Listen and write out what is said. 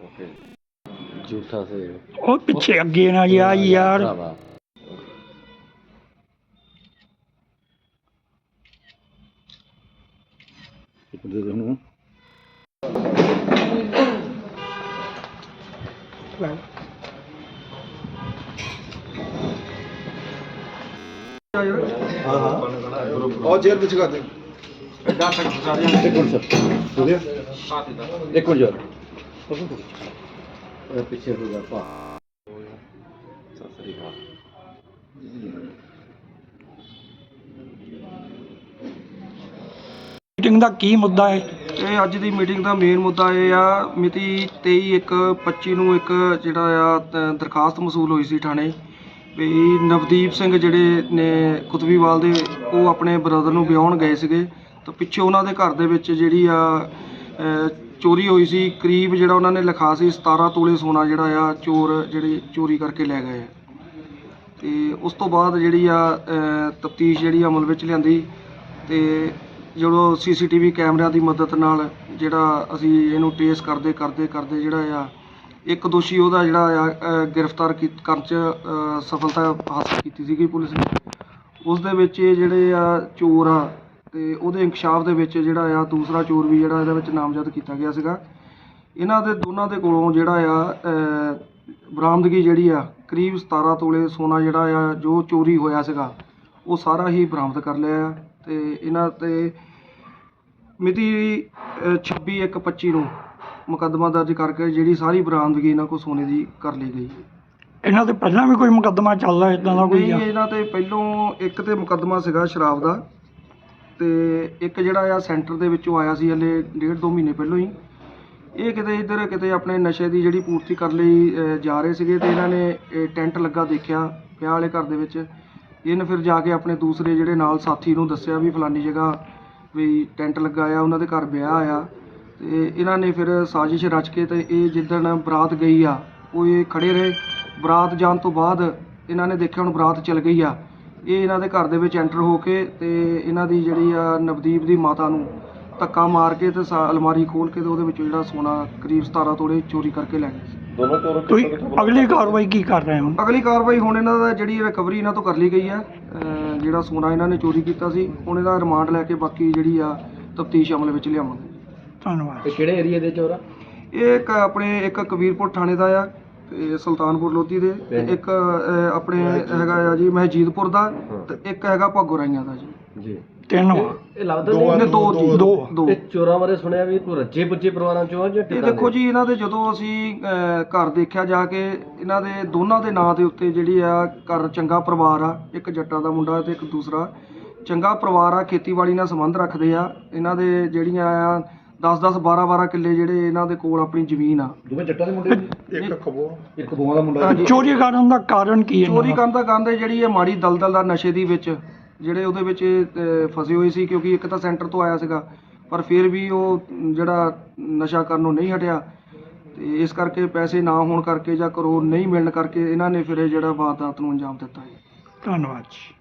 Okay ਝੂਠਾ ਸੇ ਉਹ ਪਿੱਛੇ ਅੱਗੇ ਨਾ ਜਾ ਯਾਰ ਭਰਾਵਾ ਇੱਕ ਦੇ ਦੇ ਨੂੰ ਹਾਂ ਹਾਂ और जेल में चुका दे ਇੱਕ ਮਿੰਟ ਸਰ ਹੋ ਗਿਆ ਇੱਕ ਮਿੰਟ ਯਾਰ ਇਹ ਪਿੱਛੇ ਹੋ ਗਿਆ ਪਾ ਸਤਿ ਸ੍ਰੀ ਅਕਾਲ ਮੀਟਿੰਗ ਦਾ ਕੀ ਮੁੱਦਾ ਹੈ? ਇਹ ਅੱਜ ਦੀ ਮੀਟਿੰਗ ਦਾ ਮੇਨ ਮੁੱਦਾ ਇਹ ਆ, ਮਿਤੀ 23/1/25 ਨੂੰ ਇੱਕ ਜਿਹੜਾ ਆ ਤ- ਦਰਖਾਸਤ ਮਸੂਲ ਹੋਈ ਸੀ ਥਾਣੇ। ਵੀ ਨਵਦੀਪ ਸਿੰਘ ਜਿਹੜੇ ਨੇ ਕੁਤਬੀਵਾਲ ਦੇ, ਉਹ ਆਪਣੇ ਬ੍ਰਦਰ ਨੂੰ ਵਿਆਹਣ ਗਏ ਸੀਗੇ। ਤਾਂ ਪਿੱਛੇ ਉਹਨਾਂ ਦੇ ਘਰ ਦੇ ਵਿੱਚ ਜਿਹੜੀ ਆ ਚੋਰੀ ਹੋਈ ਸੀ। ਕਰੀਬ ਜਿਹੜਾ ਉਹਨਾਂ ਨੇ ਲਿਖਾ ਸੀ 17 ਤੋਲੇ ਸੋਨਾ ਜਿਹੜਾ ਆ, ਚੋਰ ਜਿਹੜੇ ਚੋਰੀ ਕਰਕੇ ਲੈ ਗਏ ਆ। ਤੇ ਉਸ ਤੋਂ ਬਾਅਦ ਜਿਹੜੀ ਆ ਤਫਤੀਸ਼ ਜਿਹੜੀ ਅਮਲ ਵਿੱਚ ਲਿਆਂਦੀ ਤੇ ਜਦੋਂ ਸੀਸੀਟੀਵੀ ਕੈਮਰਿਆਂ ਦੀ ਮਦਦ ਨਾਲ ਜਿਹੜਾ ਅਸੀਂ ਇਹਨੂੰ ਟ੍ਰੇਸ ਕਰਦੇ ਕਰਦੇ ਕਰਦੇ ਜਿਹੜਾ ਆ, ਇੱਕ ਦੋਸ਼ੀ ਉਹਦਾ ਜਿਹੜਾ ਆ ਗ੍ਰਿਫਤਾਰ ਕੀ- ਕਰਨ ਚ ਸਫਲਤਾ ਹਾਸਲ ਕੀਤੀ ਸੀਗੀ ਪੁਲਿਸ ਨੇ। ਉਸ ਦੇ ਵਿੱਚ ਇਹ ਜਿਹੜੇ ਆ, ਚੋਰ ਆ ਤੇ ਉਹਦੇ ਇਨਕਸ਼ਾਫ ਦੇ ਵਿੱਚ ਜਿਹੜਾ ਆ ਦੂਸਰਾ ਚੋਰ ਵੀ ਜਿਹੜਾ ਇਹਦੇ ਵਿੱਚ ਨਾਮਜ਼ਦ ਕੀਤਾ ਗਿਆ ਸੀਗਾ ਇਹਨਾਂ ਦੇ ਦੋਨਾਂ ਦੇ ਕੋਲੋਂ ਜਿਹੜਾ ਆ ਬਰਾਮਦਗੀ ਜਿਹੜੀ ਆ ਕਰੀਬ 17 ਤੋਲੇ ਸੋਨਾ ਜਿਹੜਾ ਆ ਜੋ ਚੋਰੀ ਹੋਇਆ ਸੀਗਾ ਉਹ ਸਾਰਾ ਹੀ ਬਰਾਮਦ ਕਰ ਲਿਆ ਆ ਤੇ ਇਹਨਾਂ ਤੇ ਮਿਤੀ 26/1/25 ਨੂੰ ਮੁਕੱਦਮਾ ਦਰਜ ਕਰਕੇ ਜਿਹੜੀ ਸਾਰੀ ਬਰਾਮਦਗੀ ਇਹਨਾਂ ਕੋਲ ਸੋਨੇ ਦੀ ਕਰ ਲਈ ਗਈ ਇਹਨਾਂ ਤੇ ਪਹਿਲਾਂ ਵੀ ਕੋਈ ਮੁਕੱਦਮਾ ਚੱਲਦਾ ਇਦਾਂ ਦਾ ਕੋਈ ਨਹੀਂ? ਇਹਨਾਂ ਤੇ ਪਹਿਲੋਂ ਇੱਕ ਤੇ ਮੁਕੱਦਮਾ ਸੀਗਾ ਸ਼ਰਾਬ ਦਾ ਅਤੇ ਇੱਕ ਜਿਹੜਾ ਆ ਸੈਂਟਰ ਦੇ ਵਿੱਚੋਂ ਆਇਆ ਸੀ ਹਲੇ ਡੇਢ ਦੋ ਮਹੀਨੇ ਪਹਿਲੋਂ ਹੀ। ਇਹ ਕਿਤੇ ਇੱਧਰ ਕਿਤੇ ਆਪਣੇ ਨਸ਼ੇ ਦੀ ਜਿਹੜੀ ਪੂਰਤੀ ਕਰਨ ਲਈ ਜਾ ਰਹੇ ਸੀਗੇ ਅਤੇ ਇਹਨਾਂ ਨੇ ਟੈਂਟ ਲੱਗਾ ਦੇਖਿਆ ਵਿਆਹ ਵਾਲੇ ਘਰ ਦੇ ਵਿੱਚ। ਇਹਨੇ ਫਿਰ ਜਾ ਕੇ ਆਪਣੇ ਦੂਸਰੇ ਜਿਹੜੇ ਨਾਲ ਸਾਥੀ ਨੂੰ ਦੱਸਿਆ ਵੀ ਫਲਾਨੀ ਜਗ੍ਹਾ ਵੀ ਟੈਂਟ ਲੱਗਾ ਆ, ਉਹਨਾਂ ਦੇ ਘਰ ਵਿਆਹ ਆ। ਅਤੇ ਇਹਨਾਂ ਨੇ ਫਿਰ ਸਾਜ਼ਿਸ਼ ਰਚ ਕੇ ਅਤੇ ਇਹ ਜਿੱਦਣ ਬਰਾਤ ਗਈ ਆ, ਉਹ ਇਹ ਖੜੇ ਰਹੇ। ਬਰਾਤ ਜਾਣ ਤੋਂ ਬਾਅਦ ਇਹਨਾਂ ਨੇ ਦੇਖਿਆ ਹੁਣ ਬਰਾਤ ਚਲ ਗਈ ਆ। ਇਹ ਇਹਨਾਂ ਦੇ ਘਰ ਦੇ ਵਿੱਚ ਐਂਟਰ ਹੋ ਕੇ ਤੇ ਇਹਨਾਂ ਦੀ ਜਿਹੜੀ ਆ ਨਵਦੀਪ ਦੀ ਮਾਤਾ ਨੂੰ ਧੱਕਾ ਮਾਰ ਕੇ ਤੇ ਸਾ- ਅਲਮਾਰੀ ਖੋਲ ਕੇ ਤੇ ਉਹਦੇ ਵਿੱਚੋਂ ਜਿਹੜਾ ਸੋਨਾ ਕਰੀਬ 17 ਤੋਲੇ ਚੋਰੀ ਕਰਕੇ ਲੈ ਗਏ। ਸੀ। ਦੋਨੋਂ ਚੋਰ ਤੁਸੀਂ ਅਗਲੀ ਕਾਰਵਾਈ ਕੀ ਕਰ ਰਹੇ ਹੋ? ਅਗਲੀ ਕਾਰਵਾਈ ਹੁਣ ਇਹਨਾਂ ਦਾ ਜਿਹੜੀ ਰਿਕਵਰੀ ਇਹਨਾਂ ਤੋਂ ਕਰ ਲਈ ਗਈ ਆ ਅਹ ਜਿਹੜਾ ਸੋਨਾ ਇਹਨਾਂ ਨੇ ਚੋਰੀ ਕੀਤਾ ਸੀ ਹੁਣ ਇਹਦਾ ਰਿਮਾਂਡ ਲੈ ਕੇ ਬਾਕੀ ਜਿਹੜੀ ਆ ਤਫਤੀਸ਼ ਅਮਲ ਵਿੱਚ ਲਿਆਵਾਂਗੇ। ਧੰਨਵਾਦ। ਕਿਹੜੇ ਏਰੀਆ ਦੇ ਚੋਰ ਆ? ਇਹ ਇੱਕ ਆਪਣੇ ਇੱਕ ਕਬੀਰਪੁਰ ਥਾਣੇ ਦਾ ਆ ਤੇ ਸੁਲਤਾਨਪੁਰ ਲੋਧੀ ਦੇ ਤੇ ਇੱਕ ਅਹ, ਆਪਣੇ ਹੈਗਾ ਆ ਜੀ ਮਹਜੀਦਪੁਰ ਦਾ ਤੇ ਇੱਕ ਹੈਗਾ ਭਾਗੋ ਰਾਈਆਂ ਦਾ ਜੀ। ਜੀ। ਤਿੰਨ ਵਾ। ਇਹ ਲੱਗਦਾ ਇਹਨੇ ਦੋ ਜੀ ਦੋ। ਦੋ। ਇਹ ਚੋਰਾਂ ਬਾਰੇ ਸੁਣਿਆ ਵੀ ਕੋਈ ਰੱਜੇ ਪੁੱਜੇ ਪਰਿਵਾਰਾਂ ਚੋਂ ਆ ਜਾਂ ਇਹ ਦੇਖੋ ਜੀ ਇਹਨਾਂ ਦੇ ਜਦੋਂ ਅਸੀਂ ਅਹ, ਘਰ ਦੇਖਿਆ ਜਾ ਕੇ ਇਹਨਾਂ ਦੇ ਦੋਨਾਂ ਦੇ ਨਾਂ ਦੇ ਉੱਤੇ ਜਿਹੜੀ ਆ ਘਰ ਚੰਗਾ ਪਰਿਵਾਰ ਆ ਇੱਕ ਜੱਟਾਂ ਦਾ ਮੁੰਡਾ ਤੇ ਇੱਕ ਦੂਸਰਾ। ਚੰਗਾ ਪਰਿਵਾਰ ਆ ਖੇਤੀਬਾੜੀ ਨਾਲ ਸੰਬੰਧ ਰੱਖਦੇ ਆ। ਇਹਨਾਂ ਦੇ ਜਿਹੜੀਆਂ ਆ 10 10 12 12 ਕਿੱਲੇ ਜਿਹੜੇ ਇਹਨਾਂ ਦੇ ਕੋਲ ਆਪਣੀ ਜ਼ਮੀਨ ਆ। ਦੋਵੇਂ ਜੱਟਾਂ ਦੇ ਮੁੰਡੇ ਇੱਕ ਇੱਕ ਬੋਆਂ ਦਾ ਮੁੰਡਾ ਚੋਰੀ ਕਰਨ ਦਾ ਕਾਰਨ ਕੀ ਹੈ ਚੋਰੀ ਕਰਨ ਦਾ ਗੰਦ ਹੈ ਜਿਹੜੀ ਇਹ ਮਾੜੀ ਦਲਦਲ ਦਾ ਨਸ਼ੇ ਦੀ ਵਿੱਚ ਜਿਹੜੇ ਉਹਦੇ ਵਿੱਚ ਅਹ, ਫਸੇ ਹੋਏ ਸੀ ਕਿਉਂਕਿ ਇੱਕ ਤਾਂ ਸੈਂਟਰ ਤੋਂ ਆਇਆ ਸੀਗਾ ਪਰ ਫਿਰ ਵੀ ਉਹ ਜਿਹੜਾ ਨਸ਼ਾ ਕਰਨੋਂ ਨਹੀਂ ਹਟਿਆ। ਤੇ ਇਸ ਕਰਕੇ ਪੈਸੇ ਨਾ ਹੋਣ ਕਰਕੇ ਜਾਂ ਕਰੋ ਨਹੀਂ ਮਿਲਣ ਕਰਕੇ ਇਹਨਾਂ ਨੇ ਫਿਰ ਇਹ ਜਿਹੜਾ ਵਾਰਦਾਤ ਨੂੰ ਅੰਜਾਮ ਦਿੱਤਾ ਹੈ ਧੰਨਵਾਦ ਜੀ।